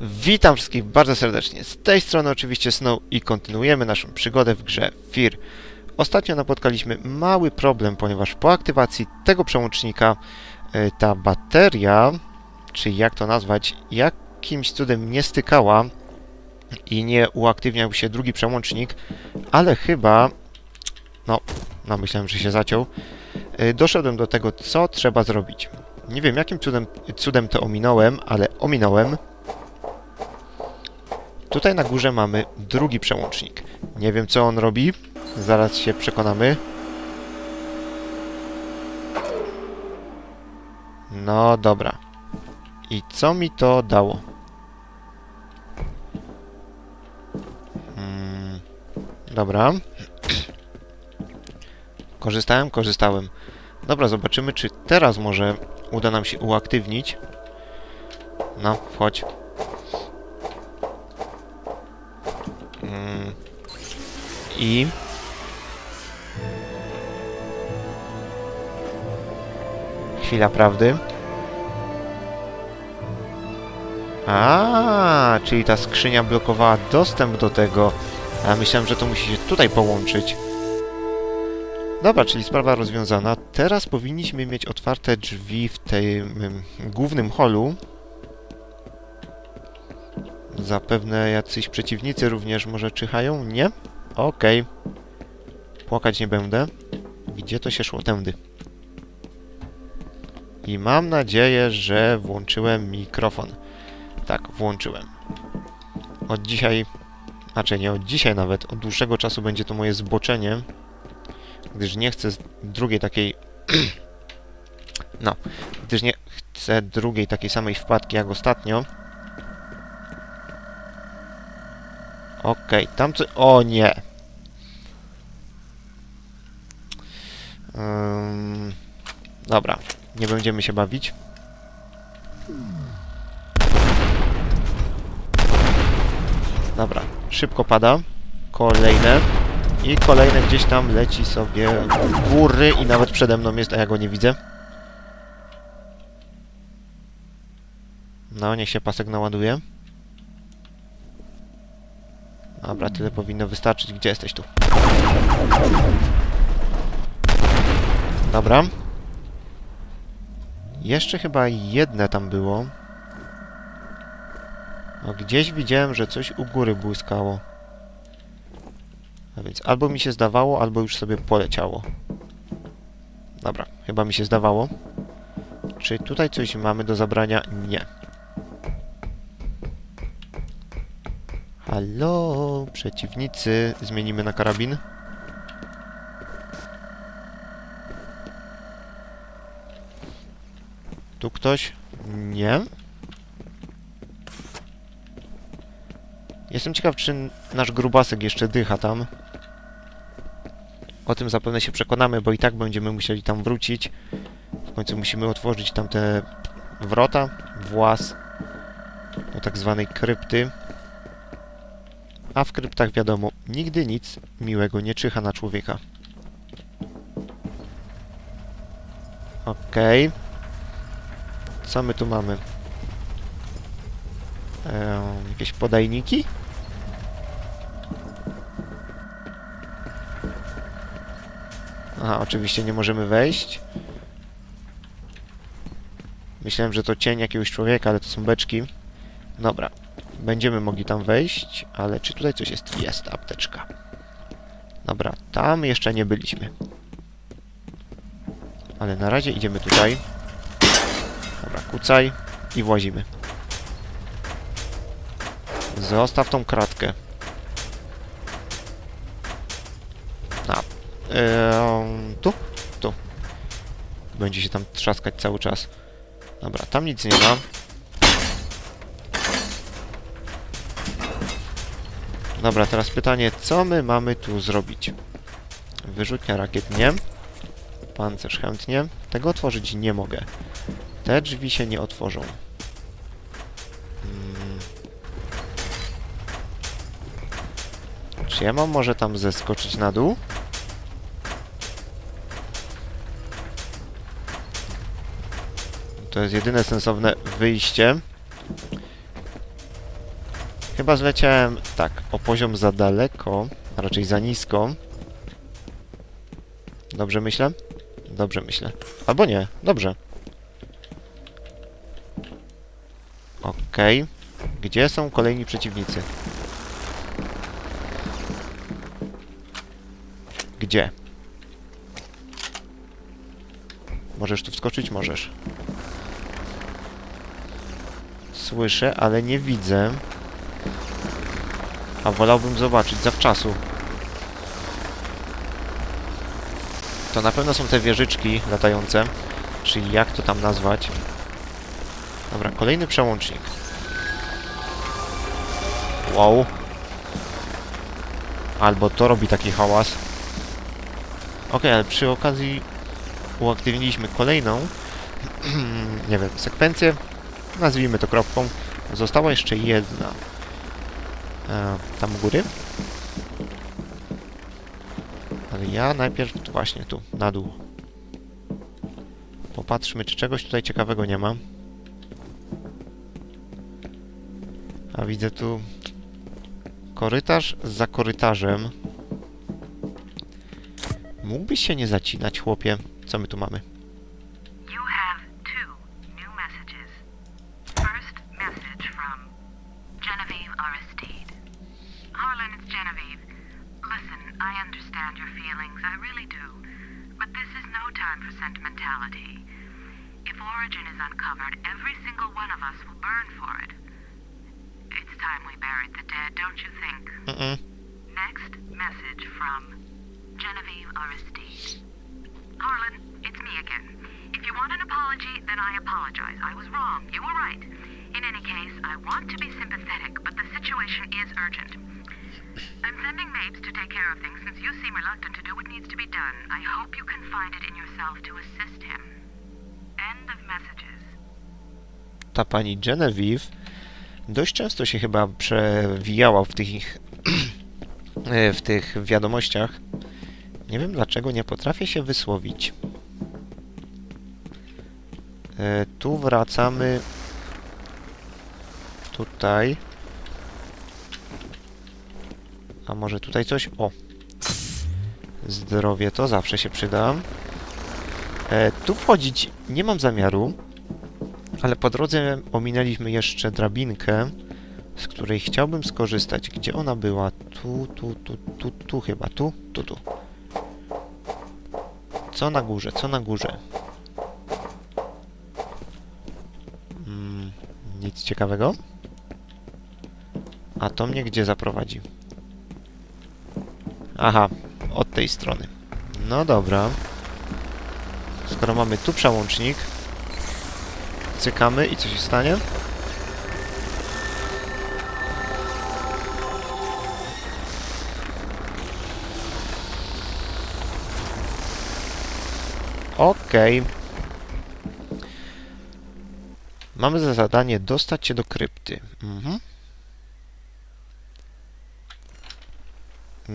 Witam wszystkich bardzo serdecznie. Z tej strony oczywiście Snow i kontynuujemy naszą przygodę w grze Fear. Ostatnio napotkaliśmy mały problem, ponieważ po aktywacji tego przełącznika e, ta bateria, czy jak to nazwać, jakimś cudem nie stykała i nie uaktywniał się drugi przełącznik, ale chyba, no, no myślałem, że się zaciął, e, doszedłem do tego, co trzeba zrobić. Nie wiem, jakim cudem, cudem to ominąłem, ale ominąłem. Tutaj na górze mamy drugi przełącznik. Nie wiem co on robi. Zaraz się przekonamy. No dobra. I co mi to dało? Hmm, dobra. Korzystałem, korzystałem. Dobra, zobaczymy, czy teraz może uda nam się uaktywnić. No, wchodź. I... Chwila prawdy. A, czyli ta skrzynia blokowała dostęp do tego. A myślałem, że to musi się tutaj połączyć. Dobra, czyli sprawa rozwiązana. Teraz powinniśmy mieć otwarte drzwi w tym ym, głównym holu. Zapewne jacyś przeciwnicy również może czyhają? Nie? Okej. Płakać nie będę. Gdzie to się szło? Tędy. I mam nadzieję, że włączyłem mikrofon. Tak, włączyłem. Od dzisiaj, znaczy nie od dzisiaj nawet, od dłuższego czasu będzie to moje zboczenie, gdyż nie chcę drugiej takiej... no, gdyż nie chcę drugiej takiej samej wpadki jak ostatnio. Okej, tam co... O nie! Ym, dobra, nie będziemy się bawić. Dobra, szybko pada. Kolejne. I kolejne gdzieś tam leci sobie w góry i nawet przede mną jest, a ja go nie widzę. No, niech się pasek naładuje. Dobra, tyle powinno wystarczyć. Gdzie jesteś tu? Dobra. Jeszcze chyba jedne tam było. No gdzieś widziałem, że coś u góry błyskało. A więc albo mi się zdawało, albo już sobie poleciało. Dobra, chyba mi się zdawało. Czy tutaj coś mamy do zabrania? Nie. Halo, przeciwnicy. Zmienimy na karabin. Tu ktoś? Nie. Jestem ciekaw, czy nasz grubasek jeszcze dycha tam. O tym zapewne się przekonamy, bo i tak będziemy musieli tam wrócić. W końcu musimy otworzyć tamte wrota, włas do tak zwanej krypty. A w kryptach wiadomo, nigdy nic miłego nie czyha na człowieka. Okej. Co my tu mamy? Jakieś podajniki? Aha, oczywiście nie możemy wejść. Myślałem, że to cień jakiegoś człowieka, ale to są beczki. Dobra, będziemy mogli tam wejść, ale czy tutaj coś jest? Jest apteczka. Dobra, tam jeszcze nie byliśmy. Ale na razie idziemy tutaj. Dobra, kucaj i włazimy. Zostaw tą kratkę. A, Eee, tu? Tu. Będzie się tam trzaskać cały czas. Dobra, tam nic nie ma. Dobra, teraz pytanie, co my mamy tu zrobić? Wyrzutnia rakiet nie. Pancerz chętnie. Tego otworzyć nie mogę. Te drzwi się nie otworzą. Mm. Czy ja mam może tam zeskoczyć na dół? To jest jedyne sensowne wyjście. Chyba zleciałem, tak, o poziom za daleko, a raczej za nisko. Dobrze myślę? Dobrze myślę. Albo nie, dobrze. Okej. Gdzie są kolejni przeciwnicy? Gdzie? Możesz tu wskoczyć? Możesz. Słyszę, ale nie widzę. A wolałbym zobaczyć zawczasu. To na pewno są te wieżyczki latające. Czyli jak to tam nazwać? Dobra, kolejny przełącznik. Albo to robi taki hałas. Ok, ale przy okazji uaktywniliśmy kolejną, nie wiem, sekwencję. Nazwijmy to kropką. Została jeszcze jedna. E, tam u góry. Ale ja najpierw właśnie tu, na dół. Popatrzmy, czy czegoś tutaj ciekawego nie ma. A widzę tu korytarz za korytarzem. Mógłbyś się nie zacinać, chłopie. Co my tu mamy? Ta pani Genevieve dość często się chyba przewijała w tych e, w tych wiadomościach. Nie wiem dlaczego nie potrafię się wysłowić. E, tu wracamy tutaj. A może tutaj coś? O! Zdrowie to zawsze się przyda. E, tu wchodzić nie mam zamiaru, ale po drodze ominęliśmy jeszcze drabinkę, z której chciałbym skorzystać. Gdzie ona była? Tu, tu, tu, tu, tu chyba. Tu, tu, tu. Co na górze? Co na górze? Mm, nic ciekawego? A to mnie gdzie zaprowadzi? Aha, od tej strony. No dobra. Skoro mamy tu przełącznik, cykamy i co się stanie? Okej. Mamy za zadanie dostać się do krypty. Mhm.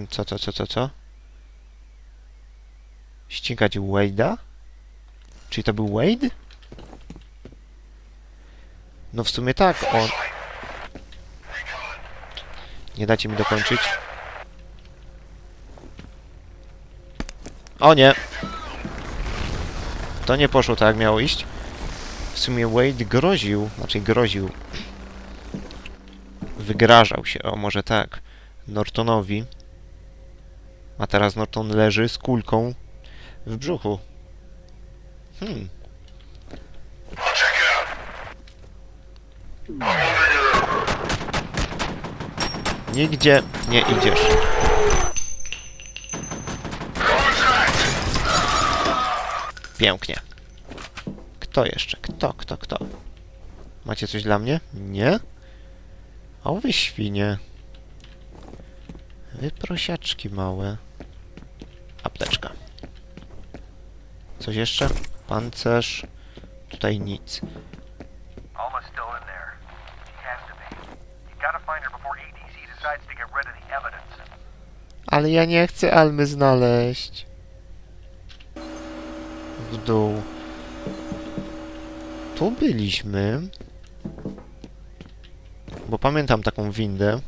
Co, co, co, co, co? Ścigać Wade'a? Czyli to był Wade? No w sumie tak, on... Nie dacie mi dokończyć. O nie! To nie poszło tak jak miało iść. W sumie Wade groził, znaczy groził. Wygrażał się, o może tak, Nortonowi. A teraz Norton leży z kulką w brzuchu. Hmm. Nigdzie nie idziesz. Pięknie. Kto jeszcze? Kto, kto, kto? Macie coś dla mnie? Nie? O, wy świnie. Wy prosiaczki małe. Apteczka. Coś jeszcze? Pancerz. Tutaj nic. Alma's still in there. She has to be. You gotta find her before ADC decides to get rid of the evidence. Ale ja nie chcę Almy znaleźć. W dół. Tu byliśmy. Bo pamiętam taką windę.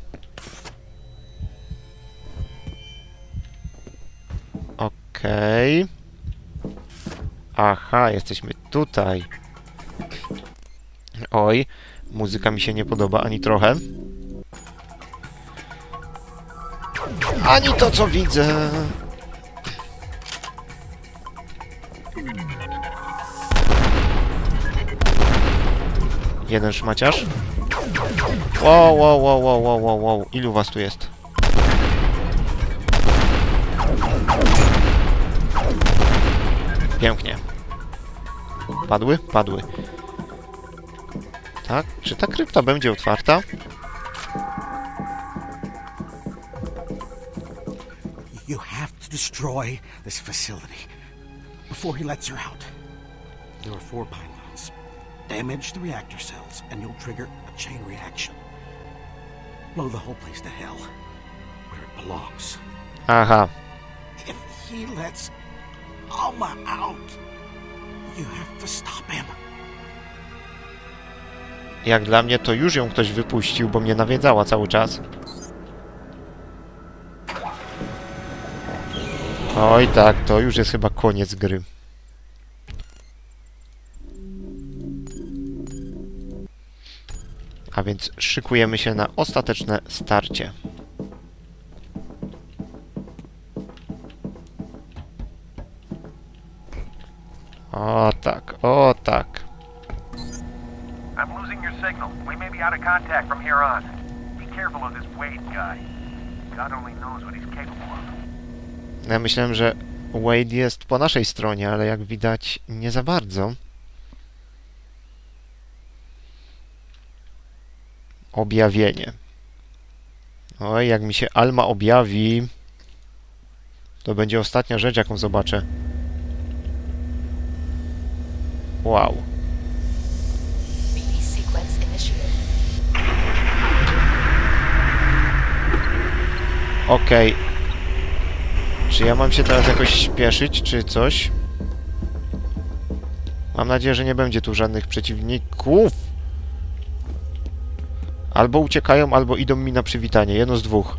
Okej. Aha, jesteśmy tutaj. Oj, muzyka mi się nie podoba ani trochę. Ani to, co widzę. Jeden szmaciarz. Wow, wow, wow, wow, wow, wow, wow. Ilu was tu jest? Pięknie. Padły? Padły. Tak? Czy ta krypta będzie otwarta? Destroy this facility before he lets you out. There are four pylons. Damage the reactor cells, and you'll trigger a chain reaction. Blow the whole place to hell, where it belongs. Aha. If he lets Alma out, you have to stop him. Jak dla mnie to już ją ktoś wypuścił, bo mnie nawiedzała cały czas. Oj tak, to już jest chyba koniec gry. A więc szykujemy się na ostateczne starcie. O tak, o tak. I'm losing your signal. We may be out of contact from here on. Be careful of this Wade guy. God only knows what he's capable of. Ja myślałem, że Wade jest po naszej stronie, ale jak widać nie za bardzo. Objawienie. Oj, jak mi się Alma objawi, to będzie ostatnia rzecz, jaką zobaczę. Wow. Okej. Czy ja mam się teraz jakoś śpieszyć, czy coś? Mam nadzieję, że nie będzie tu żadnych przeciwników. Albo uciekają, albo idą mi na przywitanie. Jedno z dwóch.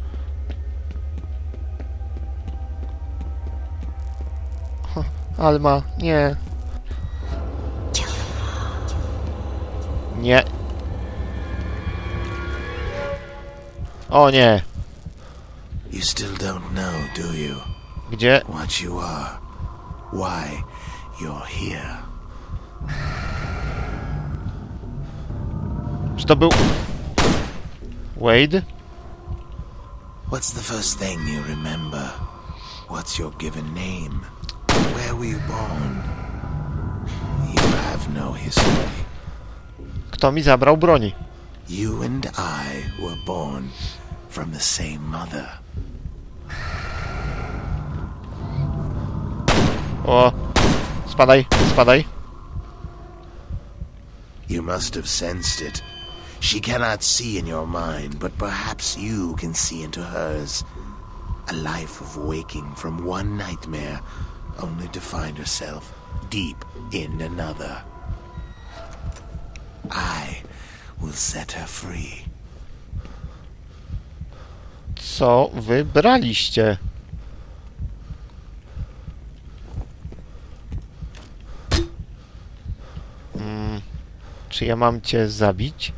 Alma, nie. Nie. O nie. You still don't know, do you? Gdzie? What you are. Why you're here. Czy to był... Wade? What's the first thing you remember? What's your given name? Where were you born? You have no history. Kto mi zabrał broni? You and I were born from the same mother. O, spadaj, spadaj. You must have sensed it. She cannot see in your mind, but perhaps you can see into hers. A life of waking from one nightmare, only to find herself deep in another. I will set her free. Co wybraliście? Czy ja mam cię zabić?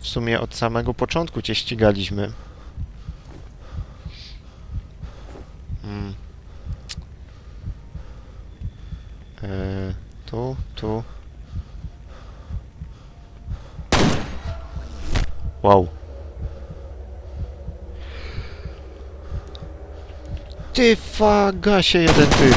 W sumie od samego początku cię ścigaliśmy. Mm. E, tu, tu. Wow. Ty fagasie jeden ty.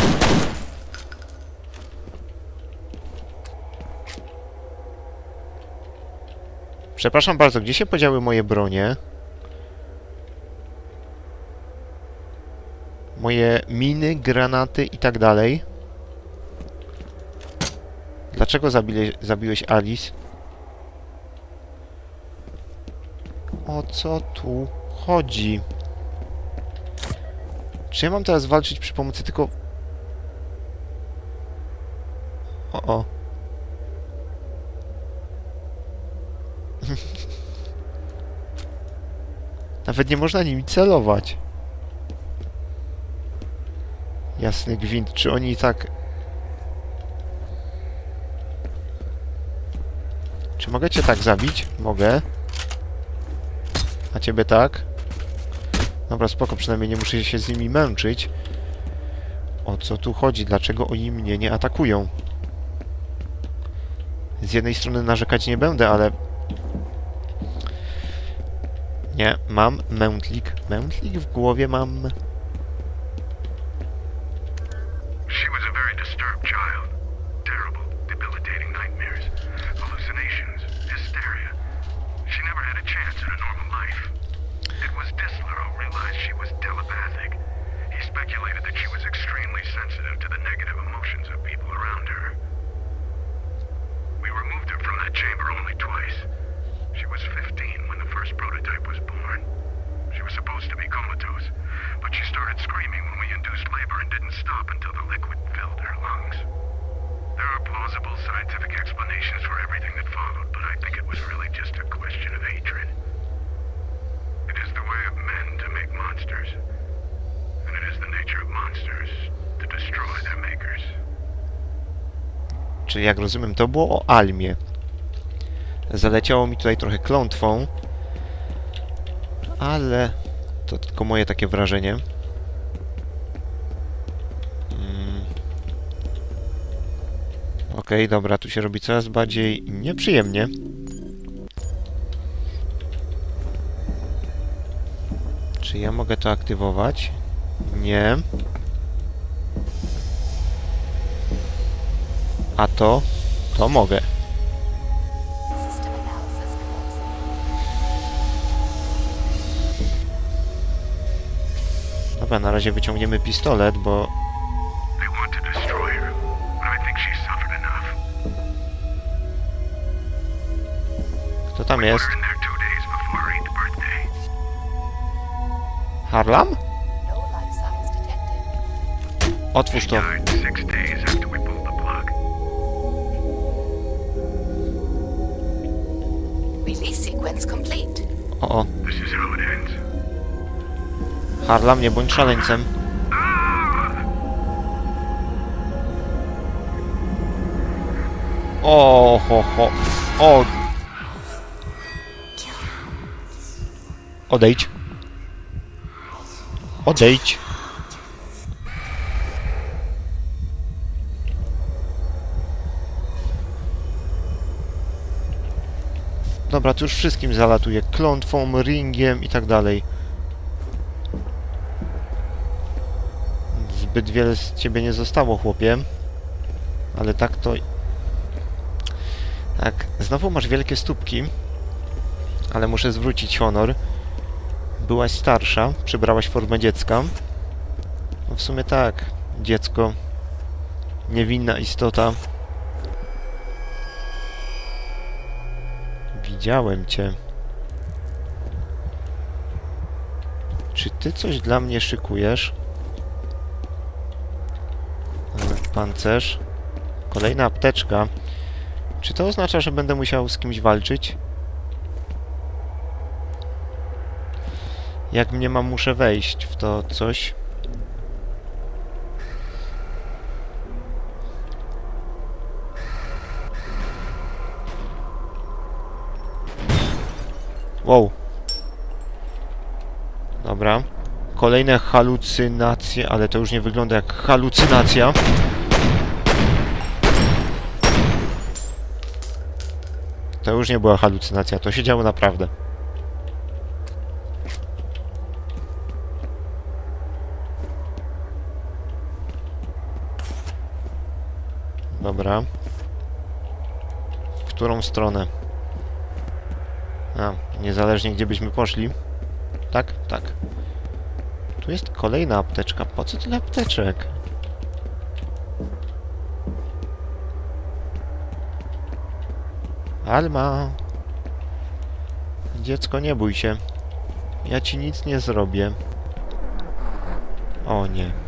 Przepraszam bardzo, gdzie się podziały moje bronie? Moje miny, granaty i tak dalej. Dlaczego zabile, zabiłeś Alice? O co tu chodzi? Czy ja mam teraz walczyć przy pomocy tylko... O, o. Nawet nie można nimi celować. Jasny gwint, czy oni i tak... Czy mogę cię tak zabić? Mogę. A ciebie tak? Dobra, spoko, przynajmniej nie muszę się z nimi męczyć. O co tu chodzi? Dlaczego oni mnie nie atakują? Z jednej strony narzekać nie będę, ale... Nie, mam mętlik. Mętlik w głowie mam... She was a very disturbed child. Terrible, debilitating nightmares, hallucinations, hysteria. She never had a chance at a normal life. It was realized she was telepathic. He speculated that she was extremely sensitive to the negative emotions of people around her. Removed her from that chamber only twice. She was 15 when the first prototype was born. She was supposed to be comatose, but she started screaming when we induced labor and didn't stop until the liquid filled her lungs. There are plausible scientific explanations for everything that followed, but I think it was really just a question of hatred. It is the way of men to make monsters, and it is the nature of monsters to destroy their makers. Czyli jak rozumiem, to było o Almie. Zaleciało mi tutaj trochę klątwą. Ale to tylko moje takie wrażenie. Mm. Okej, dobra, tu się robi coraz bardziej nieprzyjemnie. Czy ja mogę to aktywować? Nie. A to? To mogę. Dobra, na razie wyciągniemy pistolet, bo They want to destroy her, but sequence complete. O, o. Harlam, nie bądź szaleńcem. O, ho, ho. O. Odejdź. Odejdź. Dobra, tu już wszystkim zalatuje. Klątwą, ringiem i tak dalej. Zbyt wiele z ciebie nie zostało, chłopie. Ale tak to... Tak, znowu masz wielkie stópki. Ale muszę zwrócić honor. Byłaś starsza, przybrałaś formę dziecka. No w sumie tak, dziecko. Niewinna istota. Widziałem cię. Czy ty coś dla mnie szykujesz? E, Pancerz. Kolejna apteczka. Czy to oznacza, że będę musiał z kimś walczyć? Jak mnie mam, muszę wejść w to coś. Wow. Dobra. Kolejne halucynacje, ale to już nie wygląda jak halucynacja. To już nie była halucynacja, to się działo naprawdę. Dobra. W którą stronę? A, niezależnie gdzie byśmy poszli. Tak? Tak. Tu jest kolejna apteczka. Po co tyle apteczek? Alma. Dziecko, nie bój się. Ja ci nic nie zrobię. O nie.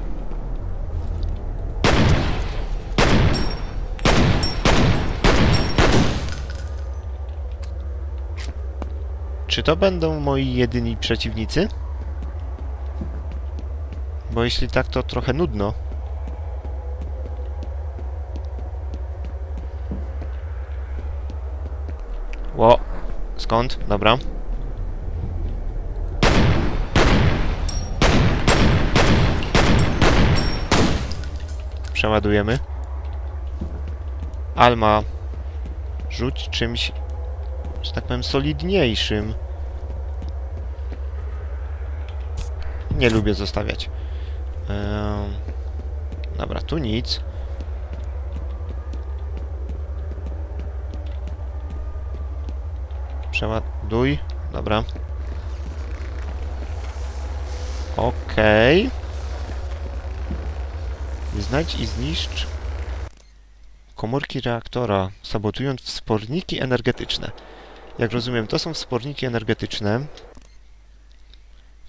Czy to będą moi jedyni przeciwnicy? Bo jeśli tak, to trochę nudno. Ło, skąd? Dobra. Przeładujemy. Alma, rzuć czymś, że tak powiem, solidniejszym. Nie lubię zostawiać. Ehm, dobra, tu nic. Przeładuj. Dobra. Okej. Znajdź i zniszcz komórki reaktora, sabotując wsporniki energetyczne. Jak rozumiem, to są wsporniki energetyczne.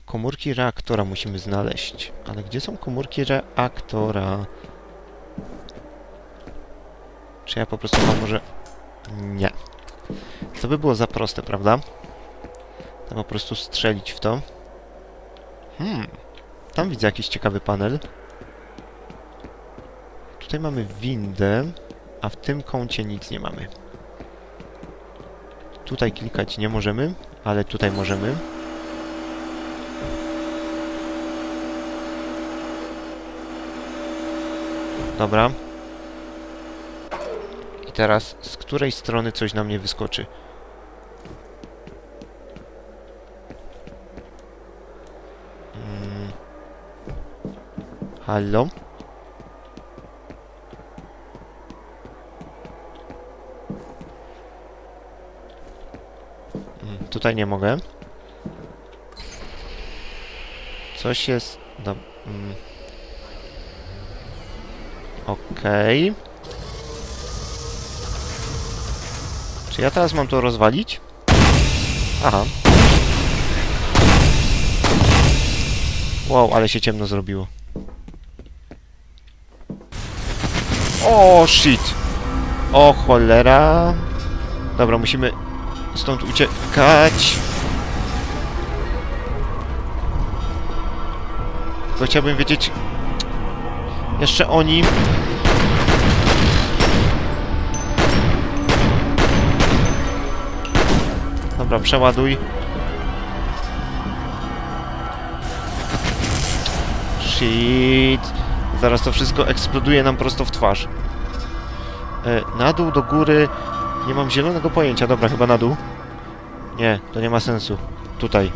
Komórki reaktora musimy znaleźć. Ale gdzie są komórki reaktora? Czy ja po prostu mam może... Nie. To by było za proste, prawda? Tam po prostu strzelić w to. Hmm. Tam widzę jakiś ciekawy panel. Tutaj mamy windę, a w tym kącie nic nie mamy. Tutaj klikać nie możemy, ale tutaj możemy. Dobra. I teraz z której strony coś nam nie wyskoczy? Mm. Halo? Mm, Tutaj nie mogę. Coś jest... No, mm. Okej. Czy ja teraz mam to rozwalić? Aha. Wow, ale się ciemno zrobiło. O, shit! O, cholera! Dobra, musimy stąd uciekać. Tylko chciałbym wiedzieć... Jeszcze oni... Dobra, przeładuj. Shit. Zaraz to wszystko eksploduje nam prosto w twarz. E, na dół, do góry... Nie mam zielonego pojęcia. Dobra, chyba na dół. Nie, to nie ma sensu. Tutaj.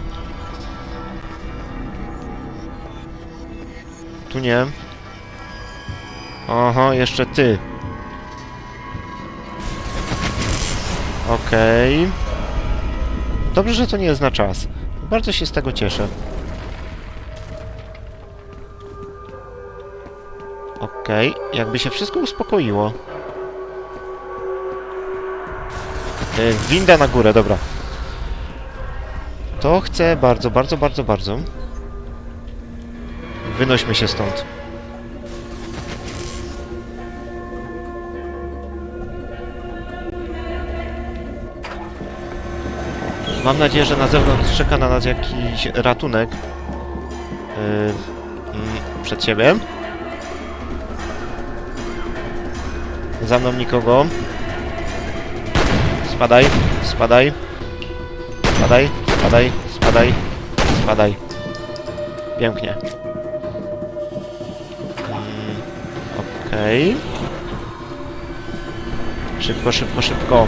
Tu nie. Oho, jeszcze ty. Okej. Dobrze, że to nie jest na czas. Bardzo się z tego cieszę. Okej, jakby się wszystko uspokoiło. E, winda na górę, dobra. To chcę bardzo, bardzo, bardzo, bardzo. Wynośmy się stąd. Mam nadzieję, że na zewnątrz czeka na nas jakiś ratunek. Yy, mm, przed siebie. Za mną nikogo. Spadaj, spadaj. Spadaj, spadaj, spadaj, spadaj. Pięknie. Mm, Okej. Szybko, szybko, szybko.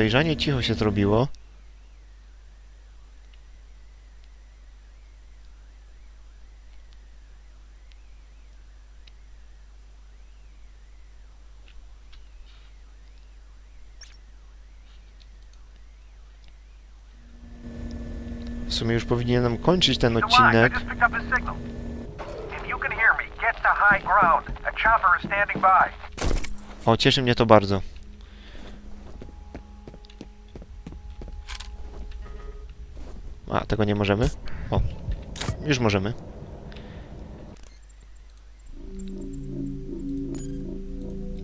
Podejrzanie cicho się zrobiło. W sumie już powinienem kończyć ten odcinek. O, cieszy mnie to bardzo. A, tego nie możemy? O, już możemy.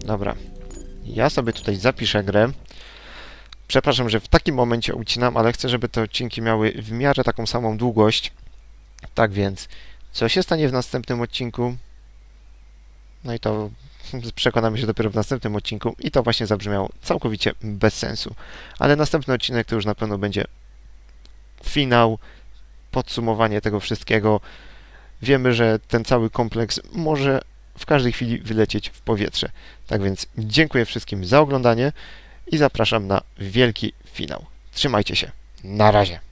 Dobra. Ja sobie tutaj zapiszę grę. Przepraszam, że w takim momencie ucinam, ale chcę, żeby te odcinki miały w miarę taką samą długość. Tak więc, co się stanie w następnym odcinku? No i to przekonamy się dopiero w następnym odcinku i to właśnie zabrzmiało całkowicie bez sensu. Ale następny odcinek to już na pewno będzie finał, podsumowanie tego wszystkiego. Wiemy, że ten cały kompleks może w każdej chwili wylecieć w powietrze. Tak więc dziękuję wszystkim za oglądanie i zapraszam na wielki finał. Trzymajcie się. Na razie.